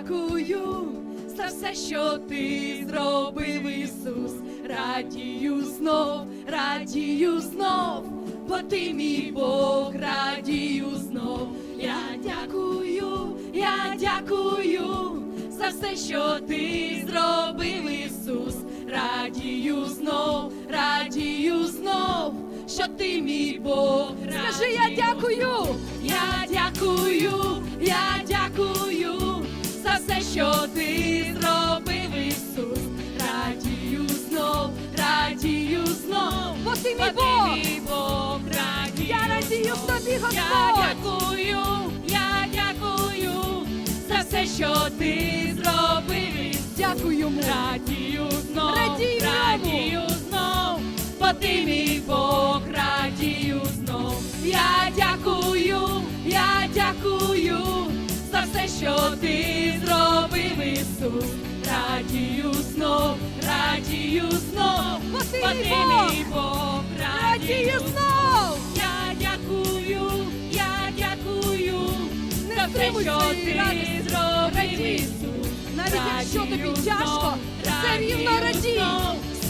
дякую за все, що ти зробив, Ісус. Радію знов, радію знов, бо ти мій Бог, радію знов. Я дякую, я дякую за все, що ти зробив, Ісус. Радію знов, радію знов, що ти мій Бог. Скажи, я дякую, я дякую, я дякую що ти зробив, Ісус. Радію знов, радію знов, бо ти мій Бог. Бог радію я радію в тобі, Господь. Я дякую, я дякую за все, що ти зробив. Дякую йому. Радію знов, радію, радію знов, бо ти мій Бог, радію Ісус. Радію знов, радію знов, бо мій Бог, радію знов. Я дякую, я дякую за все, що ти зробив, Ісус. Навіть якщо тобі тяжко, все рівно радій.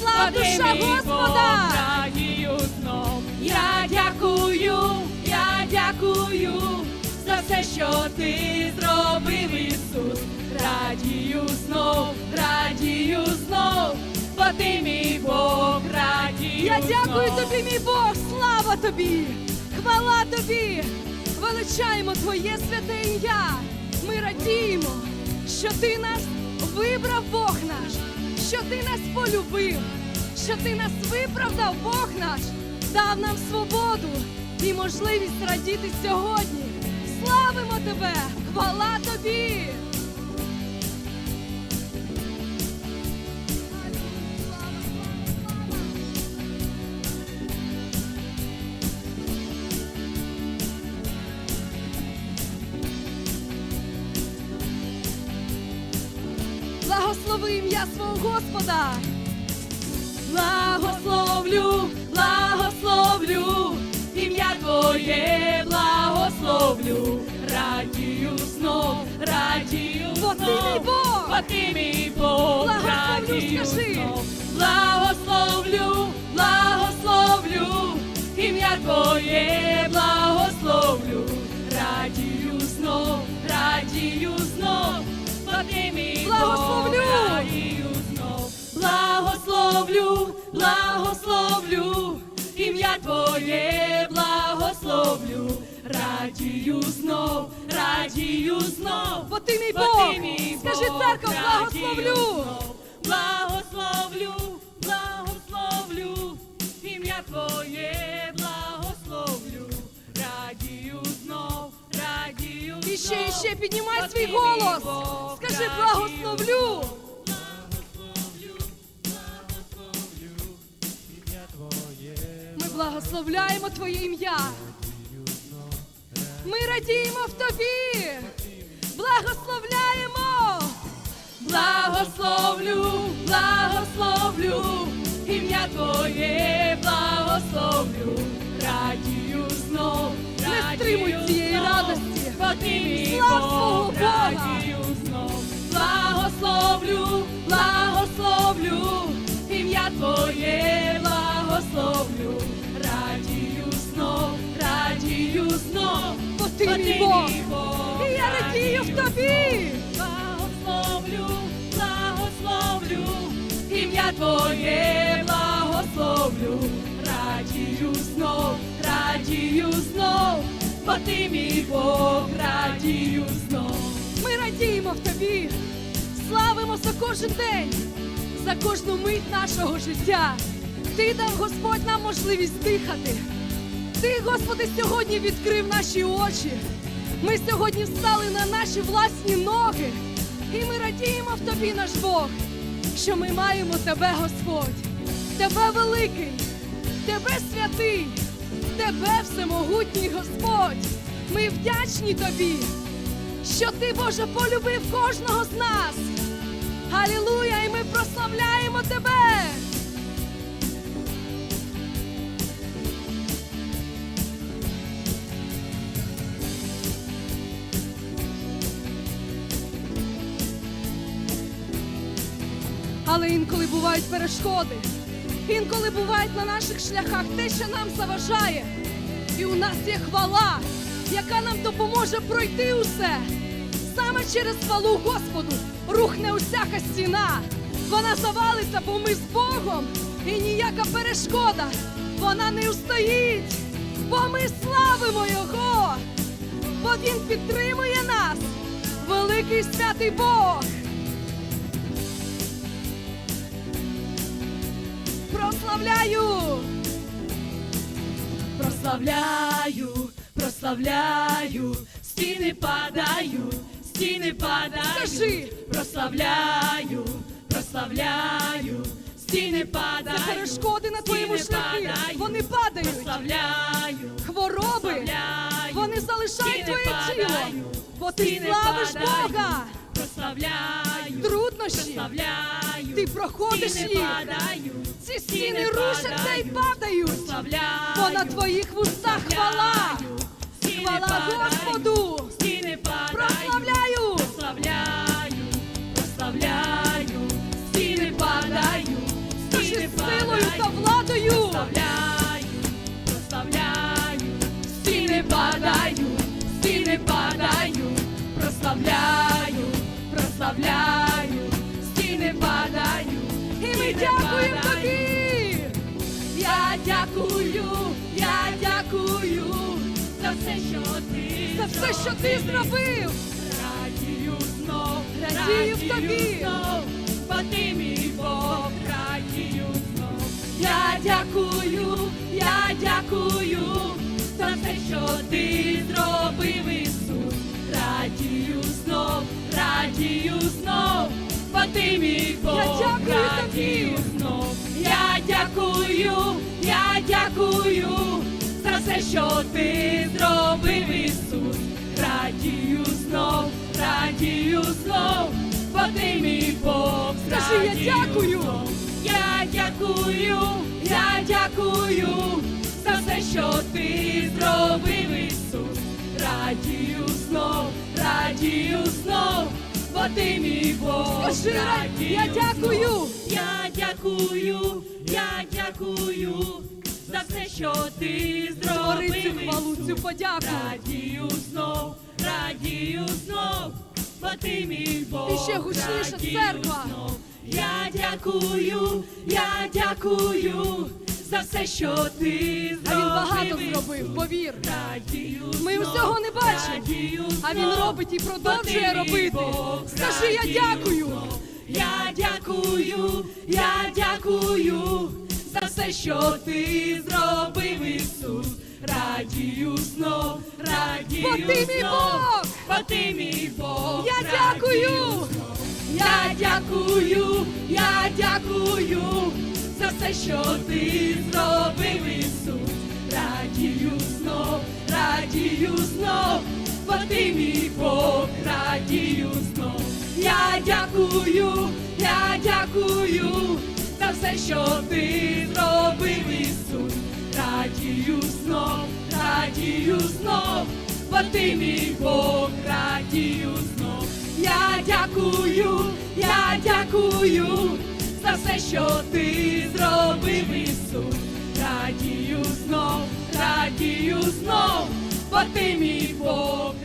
Слава душа Господа! Радію знов. Я дякую, я дякую за все, що ти дякую тобі, мій Бог, слава тобі, хвала тобі, величаємо Твоє святе ім'я. Ми радіємо, що ти нас вибрав Бог наш, що ти нас полюбив, що ти нас виправдав, Бог наш, дав нам свободу і можливість радіти сьогодні. Славимо тебе, хвала тобі. Ім'я свого Господа. Благословлю, благословлю, ім'я Твоє благословлю, радію знов, радію знов, бо ти мій Бог, Благословлю, радію знов. Благословлю, благословлю, ім'я Твоє благословлю, радію знов, радію знов, бо ти мій. Бог, Благословлю, ім'я Твоє благословлю, радію знов, радію знов, Бо ти мій бо Бог. ти мій Скажи, Бог, церква, благословлю. знов. Благословлю, благословлю, ім'я Твоє благословлю, радію знов, радію І ще, і ще піднімай свій голос. Скажи, благословлю. Ми благословляємо Твоє ім'я. Ми радіємо в тобі. Благословляємо. Благословлю, благословлю, ім'я Твоє благословлю, радію знов, Не радію стримуй цієї радості. Слав свого Бога. радію знов, благословлю, благословлю, ім'я Твоє благословлю, мій Бог. І я радію в тобі. Благословлю, благословлю, ім'я Твоє благословлю, радію знов, радію знов, бо ти мій Бог, радію знов. Ми радіємо в тобі. Славимо за кожен день, за кожну мить нашого життя. Ти дав Господь нам можливість дихати. Ти, Господи, сьогодні відкрив наші очі. Ми сьогодні встали на наші власні ноги. І ми радіємо в тобі, наш Бог, що ми маємо тебе, Господь. Тебе великий, тебе святий, тебе всемогутній Господь. Ми вдячні тобі, що ти, Боже, полюбив кожного з нас. Алілуя! І ми прославляємо тебе. Але інколи бувають перешкоди. Інколи бувають на наших шляхах те, що нам заважає. І у нас є хвала, яка нам допоможе пройти усе. Саме через хвалу Господу рухне усяка стіна. Вона завалиться, бо ми з Богом, і ніяка перешкода вона не устоїть, бо ми славимо Його, бо Він підтримує нас, великий святий Бог. Прославляю! Прославляю, прославляю, стіни падають, стіни падають. Скажи. прославляю, прославляю, стіни Це падають. перешкоди на твоєму стіни шляху. падають. Вони падають. Прославляю, Хвороби, прославляю, вони залишають стіни твоє тіло, падають. бо ти Стіни славиш падають. Бога. Прославляю, Труднощі. прославляю, Ти проходиш стіни їх. падають. Ці стіни рушаться і падають. падають. Бо на твоїх вустах хвала. стіни Хвала. Господу. Стіни падають. Прославляю. Прославляю, прославляю, стіни Скажи стіни силою та владою. Прославляю, прославляю, стіни падають, стіни падають, прославляю, прославляю, стіни падають. І ми дякуємо тобі. Я дякую, я дякую за все, що ти За все, що ти зробив. Радію знов, Радію в тобі. бо ти мій Бог, радію знов. Я дякую, я дякую за все, що ти зробив, радію знов, бо ти мій Бог, радію знов. Я дякую, я дякую за все, що ти зробив, Ісус. Радію знов, радію знов, бо ти мій Бог. Скажи, я дякую. Я дякую, я дякую за все, що ти зробив, Ісус. Радію знов, радію знов, ти мій Бог. Скажи, я дякую. Я дякую, я дякую за все, що ти зробив. цю хвалу, цю подяку. Радію знов, радію знов, бо ти мій Бог. І ще гучніше, церква. знов. Я дякую, я дякую за все, що ти зробив. А він багато зробив, повір. Радію Ми усього не бачимо, а він робить і продовжує робити. Скажи, я дякую. Я дякую, я дякую за все, що ти зробив, Ісус. Радію знов, радію Бо ти мій Бог. бо ти мій Бог. Я дякую. Я дякую, я дякую за все, що ти зробив, Ісус. Радію знов, радію знов, бо ти мій Бог, радію знов. Я дякую, я дякую за все, що ти зробив, Ісус, радію знов, радію знов, бо ти мій Бог, радію знов. Я дякую, я дякую за все, що ти зробив, Ісус, радію знов, радію знов. Botei-me fogo.